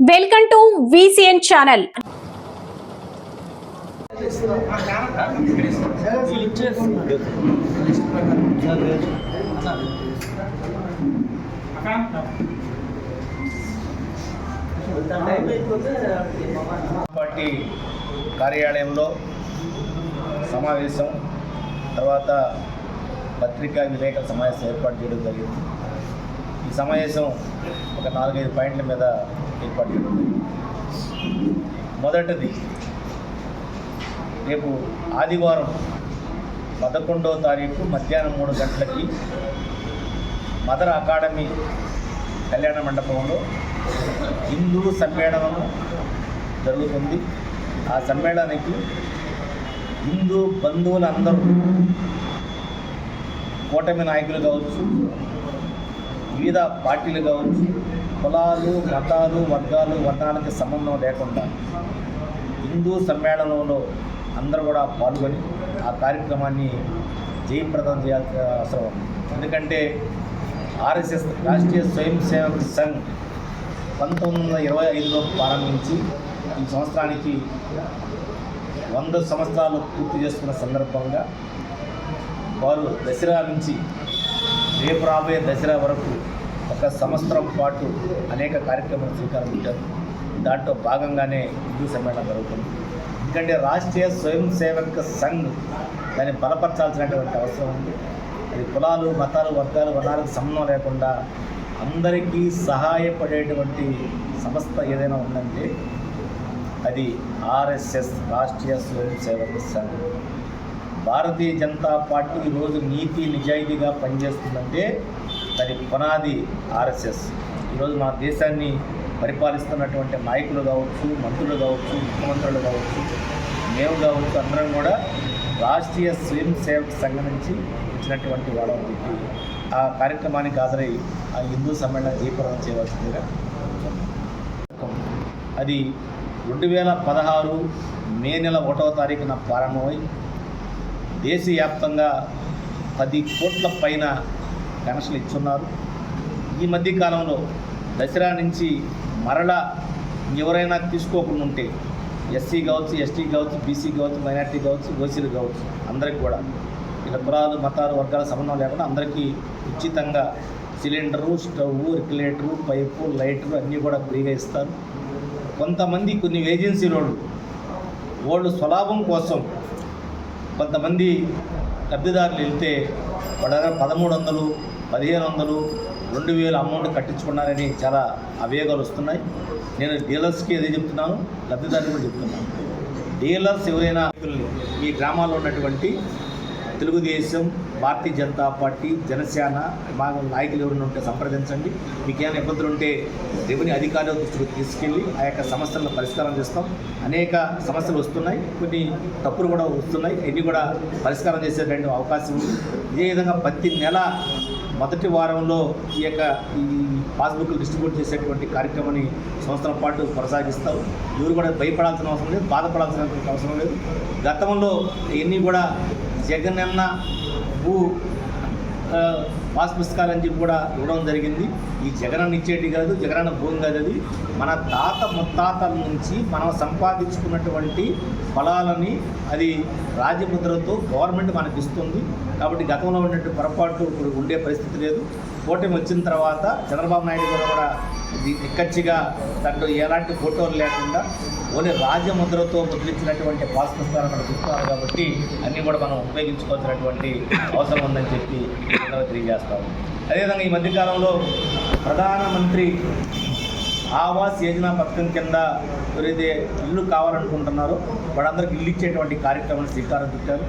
Welcome to VCN channel. Party కార్యాలయంలో సమావేశం తర్వాత పత్రికా విలేకరుల సమావేశం ఏర్పాటు చేయడం జరిగింది. సమావేశం ఒక నాలుగైదు పాయింట్ల మీద ఏర్పాటు చేయడం మొదటిది రేపు ఆదివారం పదకొండవ తారీఖు మధ్యాహ్నం మూడు గంటలకి మదర్ అకాడమీ కళ్యాణ మండపంలో హిందూ సమ్మేళనం జరుగుతుంది. ఆ సమ్మేళనానికి హిందూ బంధువులందరూ కూటమి నాయకులు కావచ్చు వివిధ పార్టీలు కావచ్చు కులాలు మతాలు వర్గాలు వర్ణాలకి సంబంధం లేకుండా హిందూ సమ్మేళనంలో అందరూ కూడా పాల్గొని ఆ కార్యక్రమాన్ని జయప్రదం చేయాల్సిన అవసరం ఉంది. ఎందుకంటే ఆర్ఎస్ఎస్ రాష్ట్రీయ స్వయం సేవక సంఘ్ పంతొమ్మిది వందల ఇరవై ఐదులో ప్రారంభించి ఈ సంవత్సరానికి వంద సంవత్సరాలు పూర్తి చేసుకున్న సందర్భంగా వారు దసరా నుంచి రేపు రాబోయే దసరా వరకు ఒక సంవత్సరం పాటు అనేక కార్యక్రమాలు శ్రీకారం ఉంటారు దాంట్లో భాగంగానే హిందూ సమ్మేళనం జరుగుతుంది. ఎందుకంటే రాష్ట్రీయ స్వయం సేవక సంఘ్ దాన్ని బలపరచాల్సినటువంటి అవసరం ఉంది. అది కులాలు మతాలు వర్గాలు వర్ణాలకు సంబంధం లేకుండా అందరికీ సహాయపడేటువంటి సంస్థ ఏదైనా ఉందంటే అది ఆర్ఎస్ఎస్ రాష్ట్రీయ స్వయం సేవక సంఘ్. భారతీయ జనతా పార్టీ ఈరోజు నీతి నిజాయితీగా పనిచేస్తుందంటే దాని పునాది ఆర్ఎస్ఎస్. ఈరోజు మన దేశాన్ని పరిపాలిస్తున్నటువంటి నాయకులు కావచ్చు మంత్రులు కావచ్చు ముఖ్యమంత్రులు కావచ్చు మేము కావచ్చు అందరం కూడా రాష్ట్రీయ స్వయం సేవక సంఘం నుంచి వచ్చినటువంటి వాళ్ళని చెప్పి ఆ కార్యక్రమానికి హాజరై ఆ హిందూ సమ్మేళన జయప్రదం చేయవలసిందిగా అది రెండు వేల పదహారు మే నెల ఒకటవ తారీఖున ప్రారంభమై దేశవ్యాప్తంగా పది కోట్ల పైన కనెక్షన్లు ఇచ్చున్నారు. ఈ మధ్య కాలంలో దసరా నుంచి మరలా ఎవరైనా తీసుకోకుండా ఉంటే ఎస్సీ కావచ్చు ఎస్టీ కావచ్చు బీసీ కావచ్చు మైనార్టీ కావచ్చు ఓసీలు కావచ్చు అందరికి కూడా ఇలా కులాలు మతాలు వర్గాల సంబంధం లేకుండా అందరికీ ఉచితంగా cylinder stove regulator pipe lighter అన్నీ కూడా ఫ్రీగా ఇస్తారు. కొంతమంది కొన్ని ఏజెన్సీలోళ్ళు వాళ్ళు స్వలాభం కోసం కొంతమంది లబ్ధిదారులు వెళ్తే వాళ్ళ దగ్గర పదమూడు వందలు పదిహేను వందలు రెండు వేల అమౌంట్ కట్టించుకున్నారని చాలా అవేగాలు వస్తున్నాయి. నేను డీలర్స్కి అదే చెప్తున్నాను లబ్ధిదారులు కూడా చెప్తున్నాను. డీలర్స్ ఎవరైనా ఈ గ్రామాల్లో ఉన్నటువంటి తెలుగుదేశం భారతీయ జనతా పార్టీ జనసేన మా నాయకులు ఎవరైనా ఉంటే సంప్రదించండి. మీకు ఏమైనా ఇబ్బందులు ఉంటే రెవెన్యూ అధికారుల దృష్టికి తీసుకెళ్ళి ఆ యొక్క సమస్యలను పరిష్కారం చేస్తాం. అనేక సమస్యలు వస్తున్నాయి. కొన్ని తప్పులు కూడా వస్తున్నాయి. ఇవన్నీ కూడా పరిష్కారం చేసేటువంటి అవకాశం ఉంది. ఇదే విధంగా ప్రతి నెల మొదటి వారంలో ఈ యొక్క ఈ పాస్బుక్లు డిస్ట్రిబ్యూట్ చేసేటువంటి కార్యక్రమాన్ని సంవత్సరం పాటు కొనసాగిస్తారు ఎవరు కూడా భయపడాల్సిన అవసరం లేదు బాధపడాల్సిన అవసరం లేదు. గతంలో ఇవన్నీ కూడా జగనన్న భూ పాస్ పుస్తకాలు అని చెప్పి కూడా ఇవ్వడం జరిగింది. ఈ జగనన్న ఇచ్చేటి కాదు జగనన్న భూమి కాదు అది. మన తాత ముత్తాతల నుంచి మనం సంపాదించుకున్నటువంటి ఫలాలని అది రాజముద్రతో గవర్నమెంట్ మనకి ఇస్తుంది. కాబట్టి గతంలో ఉన్నట్టు పొరపాటు ఇప్పుడు ఉండే పరిస్థితి లేదు. కూటమి వచ్చిన తర్వాత చంద్రబాబు నాయుడు గారు కూడా నిక్కచ్చిగా దాంట్లో ఎలాంటి ఫోటోలు లేకుండా ఓన్లీ రాజముద్రతో ముద్రించినటువంటి పాస్ పుస్తకాలు మనకు ఇస్తున్నారు కాబట్టి అన్నీ కూడా మనం ఉపయోగించుకోవాల్సినటువంటి అవసరం ఉందని చెప్పి తెలియజేస్తాము. అదేవిధంగా ఈ మధ్యకాలంలో ప్రధానమంత్రి ఆవాస్ యోజన పథకం కింద ఎవరైతే ఇల్లు కావాలనుకుంటున్నారో వాళ్ళందరికీ ఇల్లు ఇచ్చేటువంటి కార్యక్రమాన్ని శ్రీకారం చుట్టారు.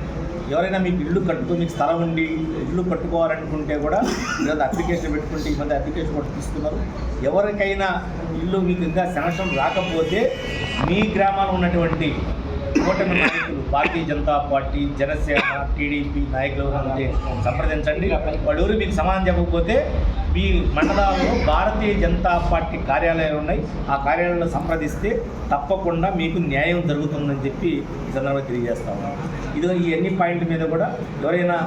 ఎవరైనా మీకు ఇల్లు కట్టుకో మీకు స్థలం ఉండి ఇల్లు కట్టుకోవాలనుకుంటే కూడా మీరు అప్లికేషన్ పెట్టుకుంటే ఈ మధ్య అప్లికేషన్ కూడా తీసుకున్నారు. ఎవరికైనా ఇల్లు మీకు ఇంకా శాంక్షన్ రాకపోతే మీ గ్రామాల్లో ఉన్నటువంటి కూటమి భారతీయ జనతా పార్టీ జనసేన టీడీపీ నాయకులు సంప్రదించండి. వాళ్ళు మీకు సమానం చెప్పకపోతే మీ మండలాల్లో భారతీయ జనతా పార్టీ కార్యాలయాలు ఉన్నాయి. ఆ కార్యాలయంలో సంప్రదిస్తే తప్పకుండా మీకు న్యాయం జరుగుతుందని చెప్పి ఈ సందర్భంగా తెలియజేస్తా ఉన్నాం. ఇది ఈ అన్ని పాయింట్ల మీద కూడా ఎవరైనా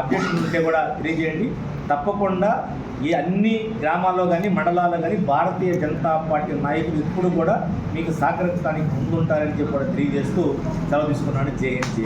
అబ్జెక్షన్ ఉంటే కూడా తెలియజేయండి. తప్పకుండా ఈ అన్ని గ్రామాల్లో కానీ మండలాల్లో కానీ భారతీయ జనతా పార్టీ నాయకులు ఇప్పుడు కూడా మీకు సహకరించడానికి ముందుంటారని చెప్పి కూడా తెలియజేస్తూ సెలవు తీసుకున్నాను. జేఎన్జీ